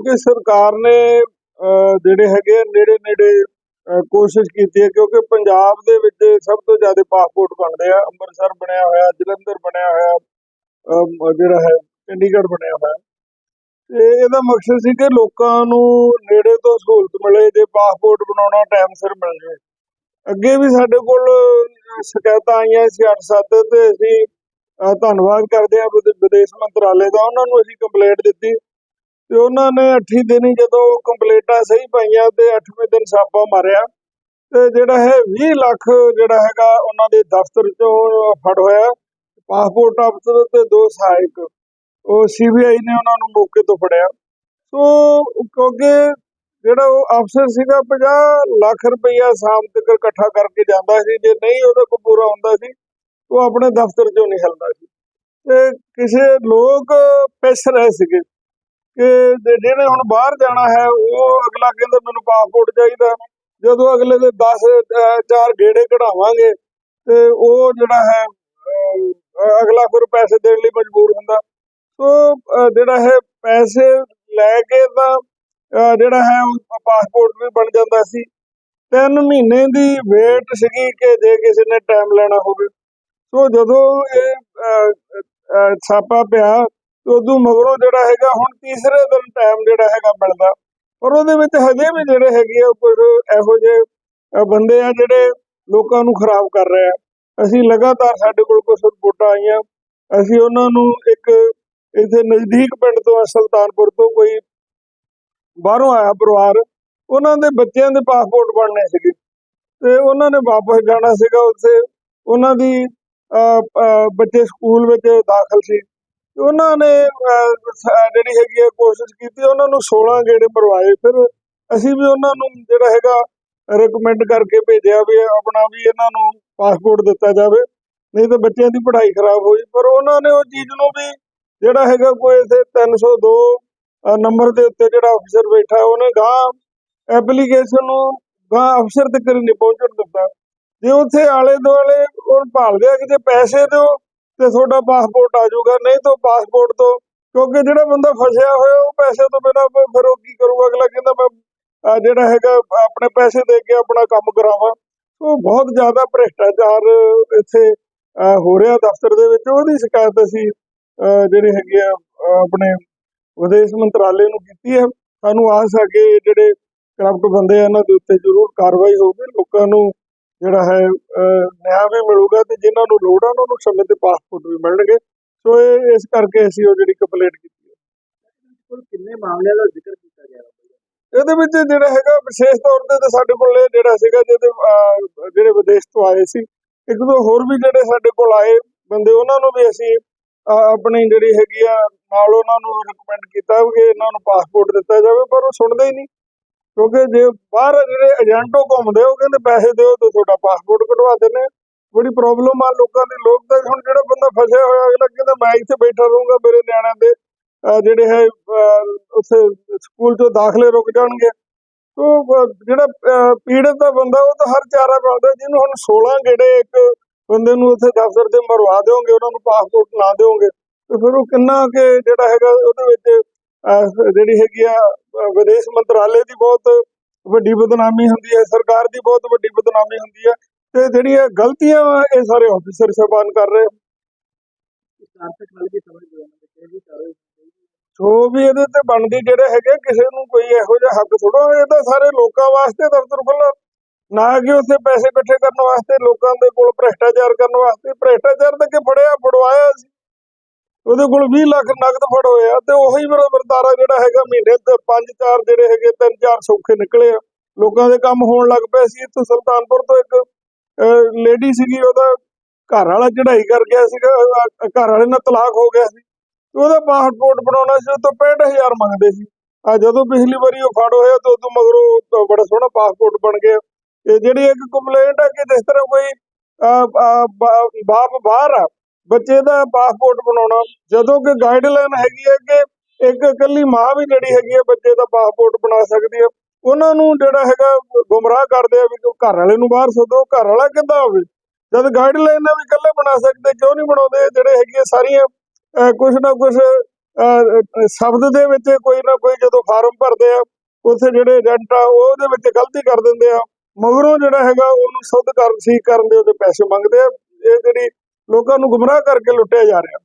ਕਿਉਂਕਿ ਸਰਕਾਰ ਨੇ ਅਹ, ਜਿਹੜੇ ਹੈਗੇ ਆ ਨੇੜੇ ਨੇੜੇ ਕੋਸ਼ਿਸ਼ ਕੀਤੀ ਹੈ ਕਿਉਂਕਿ ਪੰਜਾਬ ਦੇ ਵਿੱਚ ਸਭ ਤੋਂ ਜ਼ਿਆਦਾ ਪਾਸਪੋਰਟ ਬਣਦੇ ਆ। ਅੰਮ੍ਰਿਤਸਰ ਬਣਿਆ ਹੋਇਆ ਜਲੰਧਰ ਬਣਿਆ ਹੋਇਆ ਜਿਹੜਾ ਹੈ ਚੰਡੀਗੜ੍ਹ ਬਣਿਆ ਹੋਇਆ। ਤੇ ਇਹਦਾ ਮਕਸਦ ਸੀ ਕਿ ਲੋਕਾਂ ਨੂੰ ਨੇੜੇ ਤੋਂ ਸਹੂਲਤ ਮਿਲੇ ਜੇ ਪਾਸਪੋਰਟ ਬਣਾਉਣਾ ਟਾਈਮ ਸਿਰ ਮਿਲ ਜਾਵੇ। ਅੱਗੇ ਵੀ ਸਾਡੇ ਕੋਲ ਸ਼ਿਕਾਇਤਾਂ ਆਈਆਂ ਸੀ 8-7 ਤੇ ਅਸੀਂ ਧੰਨਵਾਦ ਕਰਦੇ ਹਾਂ ਵਿਦੇਸ਼ ਮੰਤਰਾਲੇ ਦਾ। ਉਹਨਾਂ ਨੂੰ ਅਸੀਂ ਕੰਪਲੇਂਟ ਦਿੱਤੀ। ਤੇ ਉਹਨਾਂ ਨੇ 8 ਦਿਨ ਹੀ ਜਦੋਂ ਕੰਪਲੇਂਟਾਂ ਸਹੀ ਪਾਈਆਂ ਤੇ 8ਵੇਂ ਦਿਨ ਛਾਪਾ ਮਾਰਿਆ। ਤੇ ਜਿਹੜਾ ਹੈ 20 ਲੱਖ ਜਿਹੜਾ ਹੈਗਾ ਉਹਨਾਂ ਦੇ ਦਫ਼ਤਰ ਚੋਂ ਫੜ ਹੋਇਆ। ਪਾਸਪੋਰਟ ਅਫਸਰ ਤੇ ਦੋ ਸਹਾਇਕ। ਉਹ ਸੀਬੀਆਈ ਨੇ ਉਹਨਾਂ ਨੂੰ ਮੌਕੇ ਤੋਂ ਫੜਿਆ। ਸੋ ਕਿਉਂਕਿ ਜਿਹੜਾ ਉਹ ਅਫਸਰ ਸੀਗਾ 50 ਲੱਖ ਰੁਪਈਆ ਸ਼ਾਮ ਤੱਕ ਇਕੱਠਾ ਕਰਕੇ ਜਾਂਦਾ ਸੀ। ਜੇ ਨਹੀਂ ਉਹਦੇ ਕੋਲ ਪੂਰਾ ਹੁੰਦਾ ਸੀ, ਉਹ ਆਪਣੇ ਦਫ਼ਤਰ ਚੋਂ ਨਹੀਂ ਹਲਦਾ ਸੀ। ਤੇ ਕਿਸੇ ਲੋਕ ਪਿਸ ਰਹੇ ਸੀਗੇ। ਕਿ ਜਿਹਨੇ ਹੁਣ ਬਾਹਰ ਜਾਣਾ ਹੈ, ਉਹ ਅਗਲਾ ਕਹਿੰਦਾ ਮੈਨੂੰ ਪਾਸਪੋਰਟ ਚਾਹੀਦਾ ਜਦੋਂ ਅਗਲੇ ਦੇ 10 ਚਾਰ ਗੇੜੇ ਕਢਾਵਾਂਗੇ, ਤੇ ਉਹ ਜਿਹੜਾ ਹੈ ਅਗਲਾ ਫਿਰ ਪੈਸੇ ਦੇਣ ਲਈ ਮਜਬੂਰ ਹੁੰਦਾ। ਸੋ ਜਿਹੜਾ ਹੈ, ਪੈਸੇ ਲੈ ਕੇ ਤਾਂ ਜਿਹੜਾ ਹੈ, ਉਹ ਪਾਸਪੋਰਟ ਵੀ ਬਣ ਜਾਂਦਾ ਸੀ। ਤਿੰਨ ਮਹੀਨੇ ਦੀ ਵੇਟ ਸੀਗੀ ਕਿ ਜੇ ਕਿਸੇ ਨੇ ਟਾਈਮ ਲੈਣਾ ਹੋਵੇ। ਸੋ ਜਦੋਂ ਇਹ ਛਾਪਾ ਪਿਆ ਤੇ ਉਦੋਂ ਮਗਰੋਂ ਜਿਹੜਾ ਹੈਗਾ ਹੁਣ ਤੀਸਰੇ ਦਿਨ ਟਾਈਮ ਜਿਹੜਾ ਹੈਗਾ ਮਿਲਦਾ ਪਰ ਉਹਦੇ ਵਿੱਚ ਹਜੇ ਵੀ ਜਿਹੜੇ ਹੈਗੇ ਆ ਕੁਝ ਇਹੋ ਜਿਹੇ ਬੰਦੇ ਆ ਜਿਹੜੇ ਲੋਕਾਂ ਨੂੰ ਖਰਾਬ ਕਰ ਰਹੇ ਆ। ਅਸੀਂ ਲਗਾਤਾਰ ਸਾਡੇ ਕੋਲ ਕੁਝ ਰਿਪੋਰਟਾਂ ਆਈਆਂ। ਅਸੀਂ ਉਹਨਾਂ ਨੂੰ ਇੱਕ ਇੱਥੇ ਨਜ਼ਦੀਕ ਪਿੰਡ ਤੋਂ ਸੁਲਤਾਨਪੁਰ ਤੋਂ ਕੋਈ ਬਾਹਰੋਂ ਆਇਆ ਪਰਿਵਾਰ ਉਹਨਾਂ ਦੇ ਬੱਚਿਆਂ ਦੇ ਪਾਸਪੋਰਟ ਬਣਨੇ ਸੀਗੇ। ਤੇ ਉਹਨਾਂ ਨੇ ਵਾਪਸ ਜਾਣਾ ਸੀਗਾ ਉੱਥੇ। ਉਹਨਾਂ ਦੀ ਅਹ, ਬੱਚੇ ਸਕੂਲ ਵਿੱਚ ਦਾਖਲ ਸੀ। ਉਹਨਾਂ ਨੇ ਜਿਹੜੀ ਹੈਗੀ ਹੈ ਕੋਸ਼ਿਸ਼ ਕੀਤੀ ਉਹਨਾਂ ਨੂੰ 16 ਗੇੜੇ ਮਰਵਾਏ। ਫਿਰ ਅਸੀਂ ਵੀ ਉਹਨਾਂ ਨੂੰ ਜਿਹੜਾ ਹੈਗਾ ਰეკਮੈਂਡ ਕਰਕੇ ਭੇਜਿਆ ਵੀ ਆਪਣਾ ਵੀ ਇਹਨਾਂ ਨੂੰ ਪਾਸਪੋਰਟ ਦਿੱਤਾ ਜਾਵੇ ਨਹੀਂ ਤਾਂ ਬੱਚਿਆਂ ਦੀ ਪੜ੍ਹਾਈ ਖਰਾਬ ਹੋਈ। ਪਰ ਉਹਨਾਂ ਨੇ ਉਹ ਚੀਜ਼ ਨੂੰ ਵੀ ਜਿਹੜਾ ਹੈਗਾ ਕੋਈ ਇਥੇ 302 ਅਹ, ਨੰਬਰ ਦੇ ਉੱਤੇ ਜਿਹੜਾ ਅਫਸਰ ਬੈਠਾ ਉਹਨੇ ਗਾਂ ਐਪਲੀਕੇਸ਼ਨ ਨੂੰ ਗਾਂ ਅਫਸਰ ਤੱਕ ਨਹੀਂ ਪਹੁੰਚਣ ਦਿੱਤਾ। ਜੇ ਉੱਥੇ ਆਲੇ ਦੁਆਲੇ ਉਹ ਭਾਲਦੇ ਆ ਕਿ ਜੇ ਪੈਸੇ ਦਿਓ ਤੇ ਤੁਹਾਡਾ ਪਾਸਪੋਰਟ ਆ ਜਾਊਗਾ। ਨਹੀਂ ਤਾਂ ਪਾਸਪੋਰਟ ਤੋਂ ਕਿਉਂਕਿ ਜਿਹੜਾ ਬੰਦਾ ਫਸਿਆ ਹੋਇਆ ਉਹ ਪੈਸੇ ਤੋਂ ਬਿਨਾਂ ਫਿਰ ਉਹ ਕੀ ਕਰੂਗਾ? ਅਗਲਾ ਕਹਿੰਦਾ ਮੈਂ ਜਿਹੜਾ ਹੈਗਾ ਆਪਣੇ ਪੈਸੇ ਦੇ ਕੇ ਆਪਣਾ ਕੰਮ ਕਰਾਵਾਂ। ਉਹ ਬਹੁਤ ਜ਼ਿਆਦਾ ਭ੍ਰਿਸ਼ਟਾਚਾਰ ਇੱਥੇ ਅਹ, ਹੋ ਰਿਹਾ ਦਫ਼ਤਰ ਦੇ ਵਿੱਚ। ਉਹਦੀ ਸ਼ਿਕਾਇਤ ਅਸੀਂ ਅਹ, ਜਿਹੜੇ ਹੈਗੇ ਆ ਆਪਣੇ ਵਿਦੇਸ਼ ਮੰਤਰਾਲੇ ਨੂੰ ਕੀਤੀ ਹੈ। ਸਾਨੂੰ ਆਸ ਹੈ ਕਿ ਜਿਹੜੇ ਕਰਪਟ ਬੰਦੇ ਆ ਇਹਨਾਂ ਦੇ ਉੱਤੇ ਜ਼ਰੂਰ ਕਾਰਵਾਈ ਹੋਊਗੀ। ਲੋਕਾਂ ਨੂੰ ਜਿਹੜਾ ਹੈ ਨਿਆਂ ਵੀ ਮਿਲੂਗਾ ਤੇ ਜਿਨ੍ਹਾਂ ਨੂੰ ਲੋੜ ਆ ਉਹਨਾਂ ਨੂੰ ਸਮੇਂ ਤੇ ਪਾਸਪੋਰਟ ਵੀ ਮਿਲਣਗੇ। ਸੋ ਇਹ ਇਸ ਕਰਕੇ ਅਸੀਂ ਉਹ ਜਿਹੜੀ ਕੰਪਲੇਂਟ ਕੀਤੀ ਹੈ। ਕੁੱਲ ਕਿੰਨੇ ਮਾਮਲਿਆਂ ਦਾ ਜ਼ਿਕਰ ਕੀਤਾ ਗਿਆ? ਹੈ ਇਹਦੇ ਵਿੱਚ ਜਿਹੜਾ ਹੈਗਾ ਵਿਸ਼ੇਸ਼ ਤੌਰ ਤੇ ਤਾਂ ਸਾਡੇ ਕੋਲ ਜਿਹੜਾ ਸੀਗਾ ਜਿਹਦੇ ਜਿਹੜੇ ਵਿਦੇਸ਼ ਤੋਂ ਆਏ ਸੀ ਇੱਕ ਦੋ ਹੋਰ ਵੀ ਜਿਹੜੇ ਸਾਡੇ ਕੋਲ ਆਏ ਬੰਦੇ ਉਹਨਾਂ ਨੂੰ ਵੀ ਅਸੀਂ ਆਪਣੀ ਜਿਹੜੀ ਹੈਗੀ ਆ ਨਾਲ ਉਹਨਾਂ ਨੂੰ ਰეკਮੈਂਡ ਕੀਤਾ ਵੀ ਇਹਨਾਂ ਨੂੰ ਪਾਸਪੋਰਟ ਦਿੱਤਾ ਜਾਵੇ ਪਰ ਉਹ ਸੁਣਦੇ ਹੀ ਨਹੀਂ। ਕਿਉਂਕਿ ਜੇ ਬਾਹਰ ਜਿਹੜੇ ਏਜੰਟੋ ਘੁੰਮਦੇ ਉਹ ਕਹਿੰਦੇ ਪੈਸੇ ਦਿਓ ਤੇ ਤੁਹਾਡਾ ਪਾਸਪੋਰਟ ਕਢਵਾ ਦਿੰਦੇ ਬੜੀ ਪ੍ਰੋਬਲਮ ਆ ਲੋਕਾਂ ਦੀ। ਲੋਕ ਤਾਂ ਹੁਣ ਜਿਹੜਾ ਬੰਦਾ ਫਸਿਆ ਹੋਇਆ, ਅਗਲਾ ਕਹਿੰਦਾ ਮੈਂ ਇੱਥੇ ਬੈਠਾ ਰਹੂੰਗਾ ਮੇਰੇ ਨਿਆਣਿਆਂ ਦੇ ਜਿਹੜੇ ਹੈ ਉੱਥੇ ਸਕੂਲ ਚੋਂ ਦਾਖਲੇ ਰੁਕ ਜਾਣਗੇ। ਤੋ ਜਿਹੜਾ ਪੀੜਤ ਦਾ ਬੰਦਾ, ਉਹ ਤਾਂ ਹਰ ਚਾਰਾ ਪਾਉਂਦਾ ਜਿਹਨੂੰ ਹੁਣ 16 ਗੇੜੇ ਇੱਕ ਬੰਦੇ ਨੂੰ ਉੱਥੇ ਦਫ਼ਤਰ ਦੇ ਮਰਵਾ ਦਿਓਗੇ, ਉਹਨਾਂ ਨੂੰ ਪਾਸਪੋਰਟ ਨਾ ਦਿਓਗੇ, ਤੇ ਫਿਰ ਉਹ ਕਿੰਨਾ ਕਿ ਜਿਹੜਾ ਹੈਗਾ ਉਹਦੇ ਵਿੱਚ ਜਿਹੜੀ ਹੈਗੀ ਆ ਵਿਦੇਸ਼ ਮੰਤਰਾਲੇ ਦੀ ਬਹੁਤ ਵੱਡੀ ਬਦਨਾਮੀ ਹੁੰਦੀ ਹੈ, ਸਰਕਾਰ ਦੀ ਬਹੁਤ ਵੱਡੀ ਬਦਨਾਮੀ ਹੁੰਦੀ ਹੈ ਤੇ ਜਿਹੜੀਆਂ ਗਲਤੀਆਂ ਵਾ, ਇਹ ਸਾਰੇ ਆਫੀਸਰ ਸਾਹਿਬਾਨ ਕਰ ਰਹੇ ਜੋ ਵੀ ਇਹਦੇ ਤੇ ਬਣਦੀ, ਜਿਹੜੇ ਹੈਗੇ, ਕਿਸੇ ਨੂੰ ਕੋਈ ਇਹੋ ਜਿਹਾ ਹੱਕ ਥੋੜਾ ਇਹ ਤਾਂ ਸਾਰੇ ਲੋਕਾਂ ਵਾਸਤੇ ਦਫ਼ਤਰ ਖੁੱਲ੍ਹਾ। ਨਾ ਕਿ ਉੱਥੇ ਪੈਸੇ ਇਕੱਠੇ ਕਰਨ ਵਾਸਤੇ, ਲੋਕਾਂ ਦੇ ਕੋਲ ਭ੍ਰਿਸ਼ਟਾਚਾਰ ਕਰਨ ਵਾਸਤੇ। ਭ੍ਰਿਸ਼ਟਾਚਾਰ ਤਾਂ ਕਿ ਫੜਿਆ, ਫੜਵਾਇਆ ਸੀ। ਉਹਦੇ ਕੋਲ 20 ਲੱਖ ਨਗਦ ਫੜ ਹੋਇਆ ਤੇ ਉਹੀ ਮੇਰਾ ਵਰਤਾਰਾ ਜਿਹੜਾ ਹੈਗਾ ਮਹੀਨੇ ਤੇ ਪੰਜ ਚਾਰ ਜਿਹੜੇ ਹੈਗੇ ਤਿੰਨ ਚਾਰ ਸੌਖੇ ਨਿਕਲੇ ਆ। ਲੋਕਾਂ ਦੇ ਕੰਮ ਹੋਣ ਲੱਗ ਪਏ ਸੀ ਇੱਥੇ ਸੁਲਤਾਨਪੁਰ ਤੋਂ ਇੱਕ ਲੇਡੀ ਸੀਗੀ ਉਹਦਾ ਘਰ ਵਾਲਾ ਚੜਾਈ ਕਰ ਗਿਆ ਸੀਗਾ ਘਰ ਵਾਲੇ ਨਾਲ ਤਲਾਕ ਹੋ ਗਿਆ ਸੀ। ਉਹਦਾ ਪਾਸਪੋਰਟ ਬਣਾਉਣਾ ਸੀ ਉਹ ਤੋਂ 65000 ਮੰਗਦੇ ਸੀ। ਆ ਜਦੋਂ ਪਿਛਲੀ ਵਾਰੀ ਉਹ ਫੜ ਹੋਇਆ ਤੇ ਉਦੋਂ ਮਗਰੋਂ ਬੜਾ ਸੋਹਣਾ ਪਾਸਪੋਰਟ ਬਣ ਗਿਆ। ਇਹ ਜਿਹੜੀ ਇੱਕ ਕੰਪਲੇਂਟ ਹੈ ਕਿ ਜਿਸ ਤਰ੍ਹਾਂ ਕੋਈ ਅਹ, ਬਾਪ ਬਾਹਰ ਆ ਬੱਚੇ ਦਾ ਪਾਸਪੋਰਟ ਬਣਾਉਣਾ। ਜਦੋਂ ਕਿ ਗਾਈਡਲਾਈਨ ਹੈਗੀ ਹੈ ਕਿ ਇੱਕ ਇਕੱਲੀ ਮਾਂ ਵੀ ਜਿਹੜੀ ਹੈਗੀ ਹੈ ਬੱਚੇ ਦਾ ਪਾਸਪੋਰਟ ਬਣਾ ਸਕਦੀ ਹੈ। ਉਹਨਾਂ ਨੂੰ ਜਿਹੜਾ ਹੈਗਾ ਗੁੰਮਰਾਹ ਕਰਦੇ ਆ ਵੀ ਘਰ ਵਾਲੇ ਨੂੰ ਬਾਹਰ ਸੋਧੋ ਘਰ ਵਾਲਾ ਕਿੱਦਾਂ ਹੋਵੇ? ਜਦ ਗਾਈਡਲਾਈਨ ਵੀ ਇਕੱਲੇ ਬਣਾ ਸਕਦੇ ਕਿਉਂ ਨਹੀਂ ਬਣਾਉਂਦੇ? ਜਿਹੜੇ ਹੈਗੀਆਂ ਸਾਰੀਆਂ ਅਹ, ਕੁਛ ਨਾ ਕੁਛ ਸ਼ਬਦ ਦੇ ਵਿੱਚ ਕੋਈ ਨਾ ਕੋਈ ਜਦੋਂ ਫਾਰਮ ਭਰਦੇ ਆ ਉੱਥੇ ਜਿਹੜੇ ਏਜੰਟ ਆ ਉਹ ਉਹਦੇ ਵਿੱਚ ਗਲਤੀ ਕਰ ਦਿੰਦੇ ਆ। ਮਗਰੋਂ ਜਿਹੜਾ ਹੈਗਾ ਉਹਨੂੰ ਸੁੱਧ ਕਰਨ ਸੀ ਕਰਨ ਦੇ ਉਹਦੇ ਪੈਸੇ ਮੰਗਦੇ ਆ। ਇਹ ਜਿਹੜੀ ਲੋਕਾਂ ਨੂੰ ਗੁੰਮਰਾਹ ਕਰਕੇ ਲੁੱਟਿਆ ਜਾ ਰਿਹਾ।